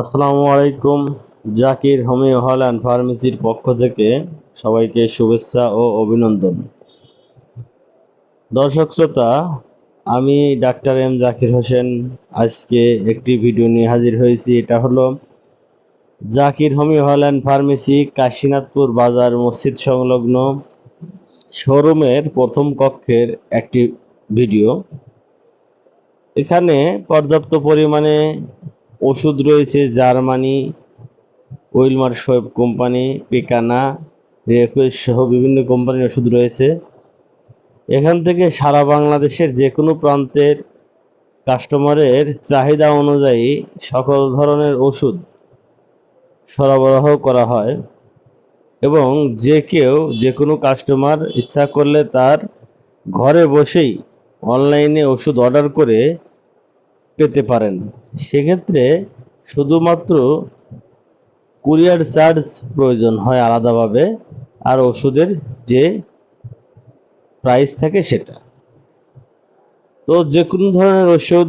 আসসালামু আলাইকুম, Zakir homeo hall and ফার্মেসির পক্ষ থেকে সবাইকে শুভেচ্ছা ও অভিনন্দন। দর্শক শ্রোতা, আমি ডাক্তার এম জাকির হোসেন। আজকে একটি ভিডিও নিয়ে হাজির হয়েছি। এটা হলো Zakir homeo hall and pharmacy, Kashinathpur বাজার মসজিদ সংলগ্ন শোরুমের প্রথম কক্ষের একটি ভিডিও। এখানে পর্যাপ্ত পরিমাণে ওষুধ রয়েছে Germany Willmar Schwabe company, Pekana Reckeweg সহ বিভিন্ন কোম্পানির ওষুধ রয়েছে। এখান থেকে সারা বাংলাদেশের যে কোনো প্রান্তের কাস্টমারের চাহিদা অনুযায়ী সকল ধরনের ওষুধ সরবরাহ করা হয় এবং যে কেউ যে কোনো কাস্টমার ইচ্ছা করলে তার ঘরে বসেই অনলাইনে ওষুধ অর্ডার করে পেতে পারেন। সেক্ষেত্রে শুধুমাত্র কুরিয়ার চার্জ প্রয়োজন হয় আলাদাভাবে, আর ওষুধের যে প্রাইস থাকে সেটা। তো যে কোনো ধরনের ওষুধ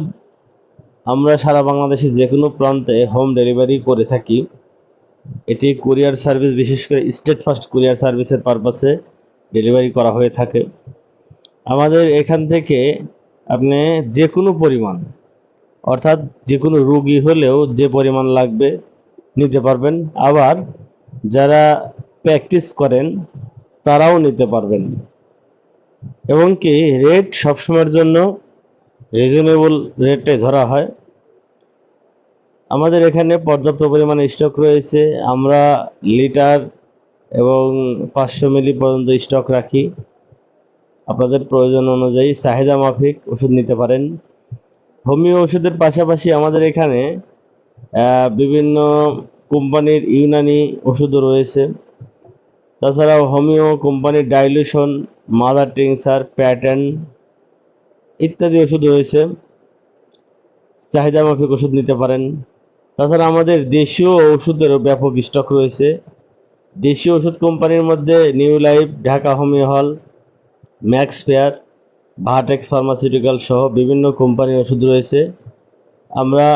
আমরা সারা বাংলাদেশে যে কোনো প্রান্তে হোম ডেলিভারি করে থাকি। এটি কুরিয়ার সার্ভিস, বিশেষ করে স্টেট ফার্স্ট কুরিয়ার সার্ভিসের পারপাসে ডেলিভারি করা হয়ে থাকে। আমাদের এখান থেকে আপনি যে কোনো পরিমাণ অর্থাৎ যে কোনো রুগী হলেও যে পরিমাণ লাগবে নিতে পারবেন। আবার যারা প্র্যাকটিস করেন, তারাও নিতে পারবেন। এবং কি, রেট সবসময়ের জন্য রিজনেবল রেটে ধরা হয়। আমাদের এখানে পর্যাপ্ত পরিমাণে স্টক রয়েছে। আমরা লিটার এবং পাঁচশো মিলি পর্যন্ত স্টক রাখি। আপনাদের প্রয়োজন অনুযায়ী চাহিদা মাফিক ওষুধ নিতে পারেন। হোমিও ওষুধের পাশাপাশি আমাদের এখানে বিভিন্ন কোম্পানির ইউনানি ওষুধও রয়েছে। তাছাড়াও হোমিও কোম্পানির ডাইলুশন মাদার টিংসার প্যাটার্ন ইত্যাদি ওষুধ রয়েছে। চাহিদা মাফিক ওষুধ নিতে পারেন। তাছাড়া আমাদের দেশীয় ওষুধেরও ব্যাপক স্টক রয়েছে। দেশীয় ওষুধ কোম্পানির মধ্যে New Life, Dhaka homeo hall, Max Fair ভাটেক্স pharmaceutical সহ বিভিন্ন কোম্পানির ওষুধ রয়েছে। আমরা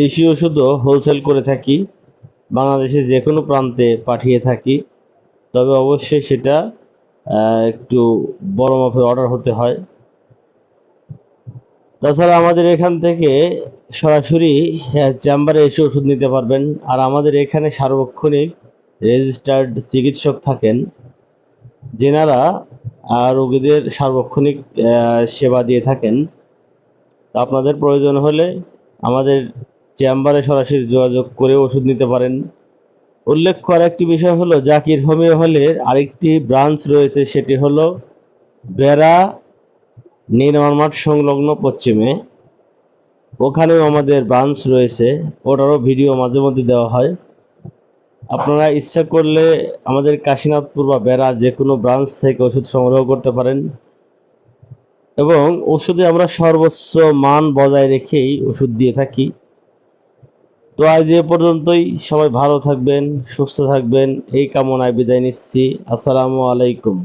দেশি ওষুধও হোলসেল করে থাকি, বাংলাদেশের যে কোনো প্রান্তে পাঠিয়ে থাকি। তবে অবশ্যই সেটা একটু বড় মাপের অর্ডার হতে হয়। তাছাড়া আমাদের এখান থেকে সরাসরি চেম্বারে এসে ওষুধ নিতে পারবেন। আর আমাদের এখানে সার্বক্ষণিক রেজিস্টার্ড চিকিৎসক থাকেন, যেনারা রোগীদের সার্বক্ষণিক সেবা দিয়ে থাকেন। আপনাদের প্রয়োজন হলে আমাদের চেম্বারে সরাসরি যোগাযোগ করে ওষুধ নিতে পারেন। উল্লেখ্য আর একটি বিষয় হলো, জাকির হোমিও হলের আরেকটি ব্রাঞ্চ রয়েছে, সেটি হলো বেড়া নির্মাণ মাঠ সংলগ্ন পশ্চিমে। ওখানেও আমাদের ব্রাঞ্চ রয়েছে। ওটারও ভিডিও মাঝে মধ্যে দেওয়া হয়। আপনারা ইচ্ছা করলে আমাদের কাশীনাথপুর বা বেড়া যে কোনো ব্রাঞ্চ থেকে ওষুধ সংগ্রহ করতে পারেন। এবং ওষুধে আমরা সর্বোচ্চ মান বজায় রেখেই ওষুধ দিয়ে থাকি। তো আজ এ পর্যন্তই। সবাই ভালো থাকবেন, সুস্থ থাকবেন। এই কামনায় বিদায় নিচ্ছি। আসসালামু আলাইকুম।